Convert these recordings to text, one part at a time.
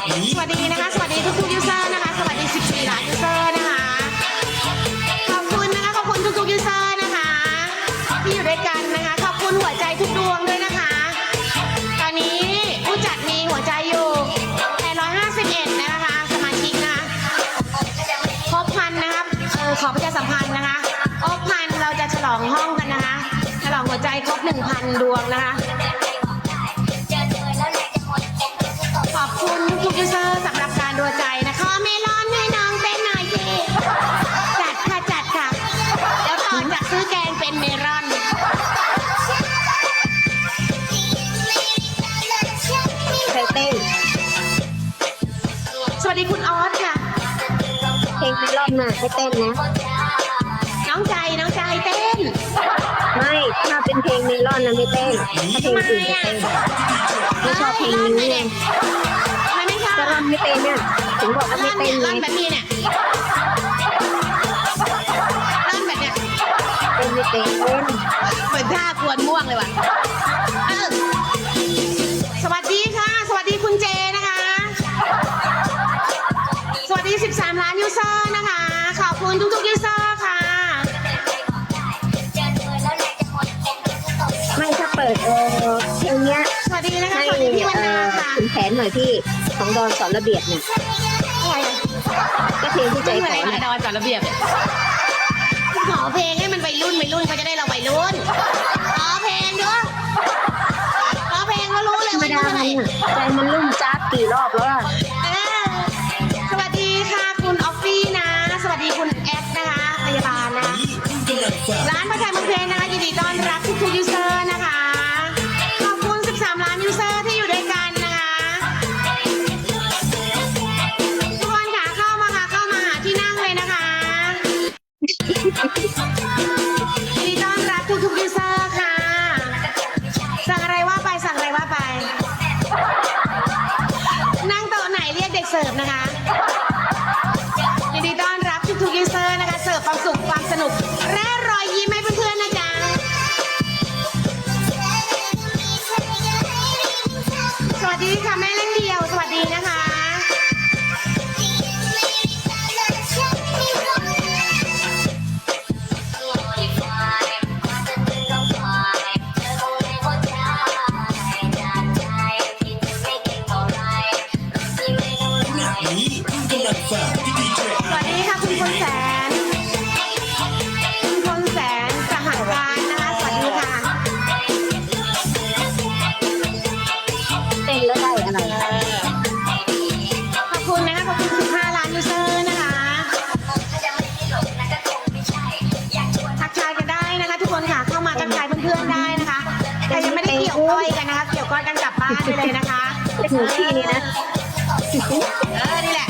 สวัสดีนะคะ สวัสดีทุกทุกยูเซอร์นะคะ สวัสดี 14ล้านยูเซอร์นะคะ ขอบคุณนะคะ ขอบคุณทุกทุกยูเซอร์นะคะ ที่อยู่ด้วยกันนะคะ ขอบคุณหัวใจทุกดวงด้วยนะคะ ตอนนี้ผู้จัดมีหัวใจอยู่851นะคะ สมาชิกนะคะครบพันนะครับเออขอประชาสัมพันธ์นะคะครบพันเราจะฉลองห้องกันนะคะ ฉลองหัวใจครบ1,000 ดวงนะคะ ขอบคุณทุกยูเซอร์สำหรับการดูใจนะคะ เมลอนให้น้องเต้นหน่อยสิจัดค่ะจัดค่ะเดี๋ยวต่อจากซื้อแกงเป็นเมลอนใครเต้นสวัสดีคุณออสค่ะ เพลงเมลอนน่ะให้เต้นนะ น้องใจน้องใจเต้นไม่ถ้าเป็นเพลงเมลอนนะไม่เต้นถ้าเพลงอื่นจะเต้นไม่ชอบเพลงนี้ไง ทำไมไม่ชอบก็ร่อนไม่เต้นเนี่ยถึงบอกว่าร่ไม่อนเต้เนี่ยนไงร่อนแบบนี้เนี่ยร่อนแบบเนี้ยเต้นไม่เต้นเหมือนท่ากวนม่วงเลยว่ะเออสวัสดีค่ะ สวัสดีคุณเจนะคะ สวัสดี 13 ล้านยูเซอร์ ขุนแผนหน่อยพี่ของดอนสอนระเบียบเนี่ยอะไรอะก็เพลงที่ใจไม่ขเป็นไรอค่ะเนี่ยดอนจัดระเบียบเนี่ยขอเพลงให้มันวัยรุ่นวัยรุ่นเขาจะได้เราวัยรุ่น ขอเพลงด้วยขอเพลงก็รู้เลยธรรมวัยดารุ่นอะไรเนี่ยใจมันรุ่มจ้าบกี่รอบแล้วอะเออสวัสดีค่ะคุณออฟฟี่นะ สวัสดีคุณแอดนะคะพยาบาลนะคะร้านประชาเมืองเพลงนะคะยินดีต้อนรับทุกๆยู นุกและรอยยิ้มให้เพื่อนๆนะจ๊ะสวัสดีค่ะแม่เล่นเดียว สวัสดีนะคะสวัสดีค่ะคุณคนแสน นกลับบ้านไปเลยนะคะเป็นหนูพี่นี่นะเออนี่แหละ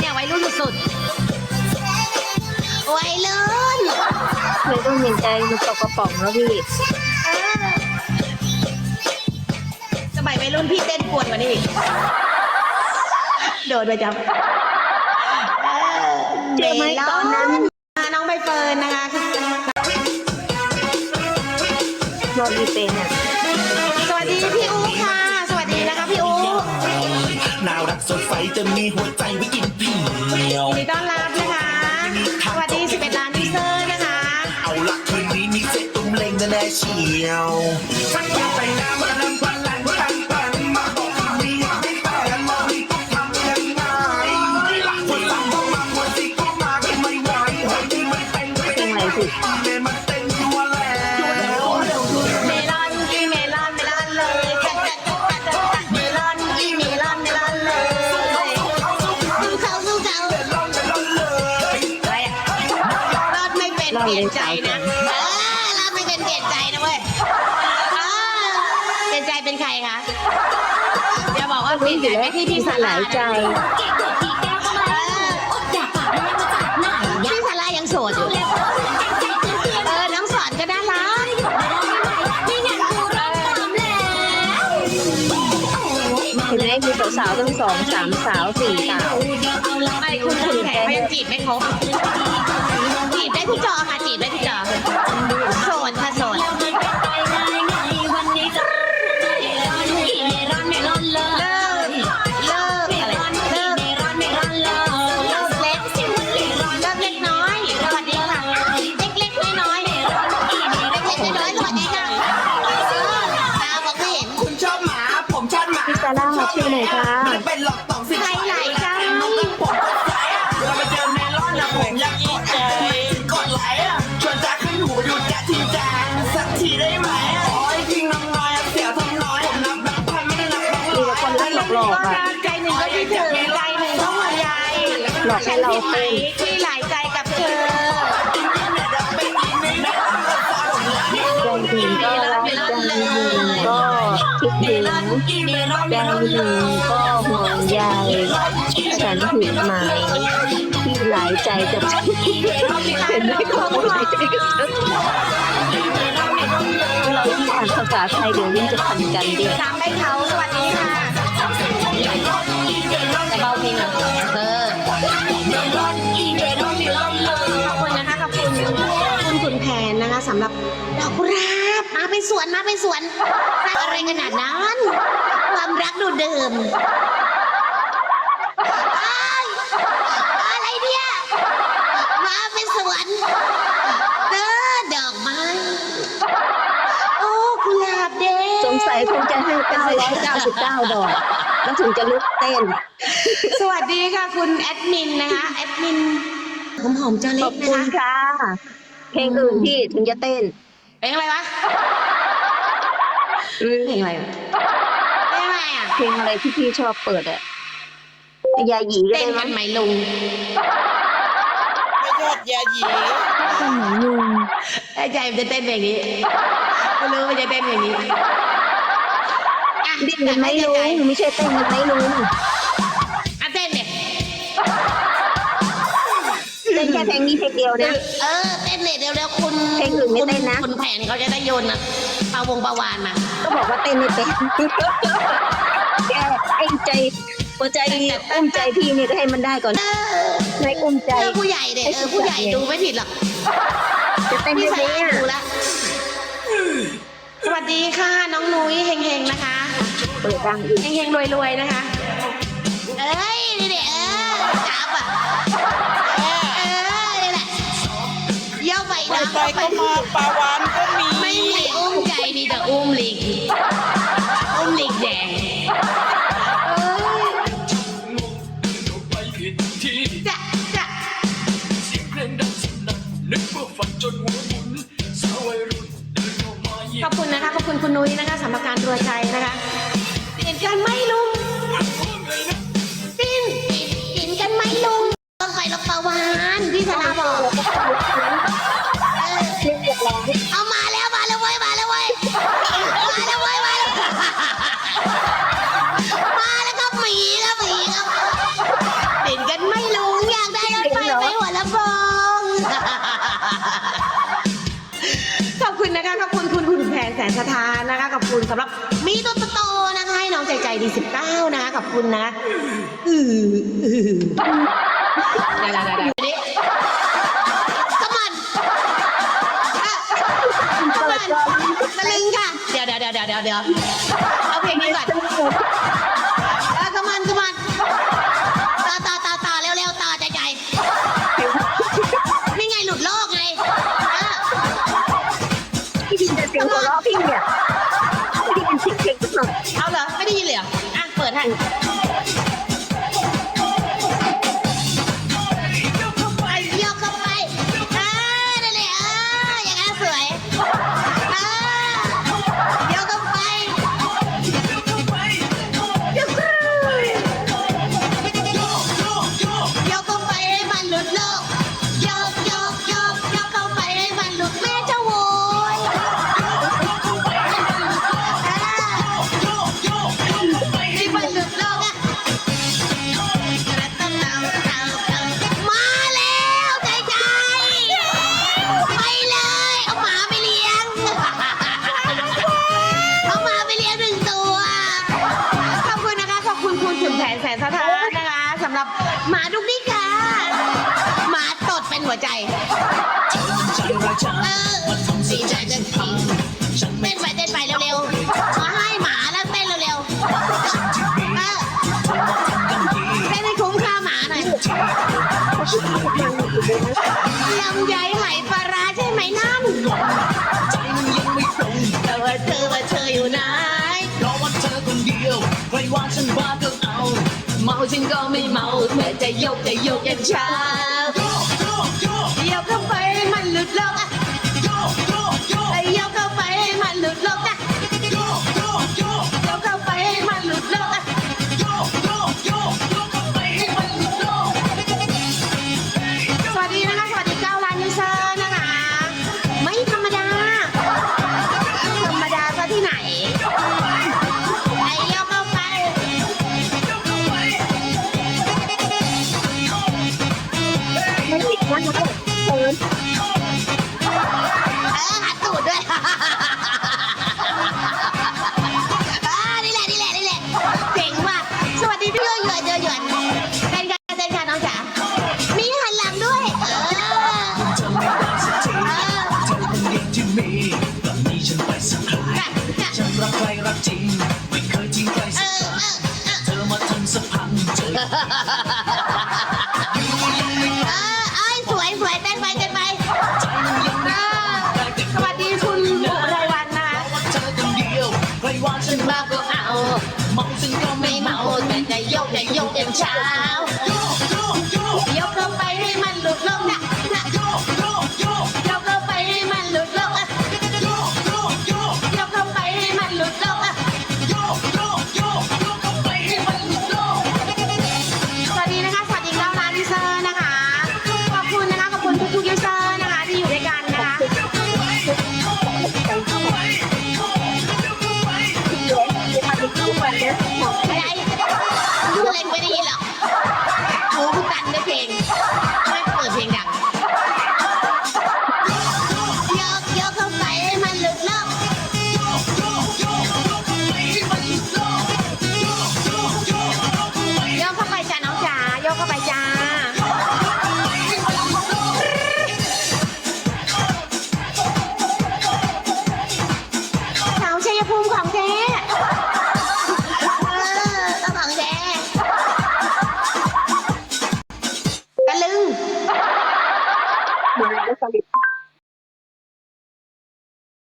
เนี่ยวัยรุ่นสุดๆวัยรุ่นเลยต้องเห็นใจมันตกกระป๋องแล้วพี่เออสมัยวัยรุ่นพี่เต้นกวนกว่านี้อีกโดนไปจับเจอไหมตอนนั้นน้องใบเฟิร์นนะคะรอรีเป็นอะ จะมีหัวใจไว้กินเพียว ยินดีต้อนรับนะคะ สวัสดี 11 ล้านยูเซอร์นะคะ เอาละคืนนี้มีเซ็ตตุ้มเล็งแน่ๆเชียว เป็นเปลี่ยนใจนะเออรอดไม่เป็นเปลี่ยนใจนะเว้ยเออเปลี่ยนใจเป็นใครคะอย่าบอกว่าเปลี่ยนใจไปที่พี่สาหราลายใจพี่สารายังโสดอยู่ ห็นไหมมีสาวๆทั้งสองสามสาวสี่สาวไม่คุณคุณแขกเขายังจีบไม่ครบจีบได้ทุกจอค่ะจีบได้ทุกจอ ได้นับแบงค์มีร้อแต่ยคนรักหลอกๆอะใจหนึ่งก็คิดถึงใจหนึ่งก็ห่วใยหลอกให้เราไหมเต้นที่ไหล หญิงก็ห่วงใยฉันผิดไหมที่หลายใจกับฉันเห็นไหมเขาหลายใจกับฉันเราที่อ่านภาษาไทยเดี๋ยวนี้จะทันกันด้วยตามได้เขาสวัสดีค่ะจะเบาเพลงเหรอเรับ ดอกกุหลาบมาเป็นสวนมาเป็นสวนอะไรขนาดนั้น ความรักดูเดิมอ้ายอะไรเนี่ย มาเป็นสวนเด้อดอกไม้ โอ้กุหลาบแดง สงสัยคงจะให้999 ดอก แล้วถึงจะลุกเต้น สวัสดีค่ะคุณแอดมินนะคะ แอดมินผมหอมเจ้าขเล็อกบนะคุณคะ ค่ะ เพลงอื่นที่ถึงจะเต้นเป็นอะไรวะอืมเพลงอะไรวะเพลงอะไรอะเพลงอะไรที่พี่ชอบเปิดอะยาหยีก็เต้นได้กัมั้นยไหมลุง ไม่ยอดยาหยีสมัยลุงไอ้ใจมันจะเต้นอย่างนี้ไม่รู้มันจะเต้นอย่างนี้อะดิ้นกันไหมลุงไม่ใช่เต้นกันไหมลุง นแค่เพลงนี้เพลงเดียวนะ เออเต้นเนี่ยเร็วๆคุณเพลงอื่นไม่เต้นนะ คุณแผนเขาจะได้โยนนะปลาวงปลาวานมา ก็บอกว่าเต้นไม่เป็นแกไอ้ใจหัวใจอุ้มใจพี่นี่ก็ให้มันได้ก่อนเออให้อุ้มใจเออผู้ใหญ่เด็เออผู้ใหญ่ดูไม่ผิดหรอกจะเต้นพี่ได้ไหมสายอะดูแล้วสวัสดีค่ะน้องนุ้ยเฮงๆนะคะเปิดดังอีกเฮงๆรวยๆนะคะ ก็มาปลาวานก็มีไม่มีอุ้มใจมีแต่อุ้มลิงอุ้มลิงแดงเอ้ยจะจะขอบคุณนะคะขอบคุณคุณนุ้ยนะคะสำหรับการตัวใจนะคะเห็นกันไหมลุง ปินเห็นกันไหมลุงต้องไปรับประวานพี่ธนาบอก นแสนสถานนะคะขอบคุณสำหรับมีตัวโตนะคะให้น้องใจใจดีสิบเก้านะคะขอบคุณนะอืออือได้ได้ได้ได้นี่ขมันอะขมันตะลึงค่ะเดี๋ยวเดี๋ยวเดี๋ยวเดี๋ยวเดี๋ยวเอาเพลงนี้ก่อนเออขมันขมัน ดีใจจังทีเต้นไปเต้นไปเร็วๆมาให้หมาแล้วเต้นเร็วๆเออเต้นให้คุ้มค่าหมาหน่อยลำไยไหปลาร้าใช่ไหมนั่นแต่ว่าเธอว่าเธออยู่ไหนเพราะว่าเธอคนเดียวใครว่าฉันบ้าก็เอา เมาฉันก็ไม่เมาเธอจะยกจะยกยันเช้า ร ว่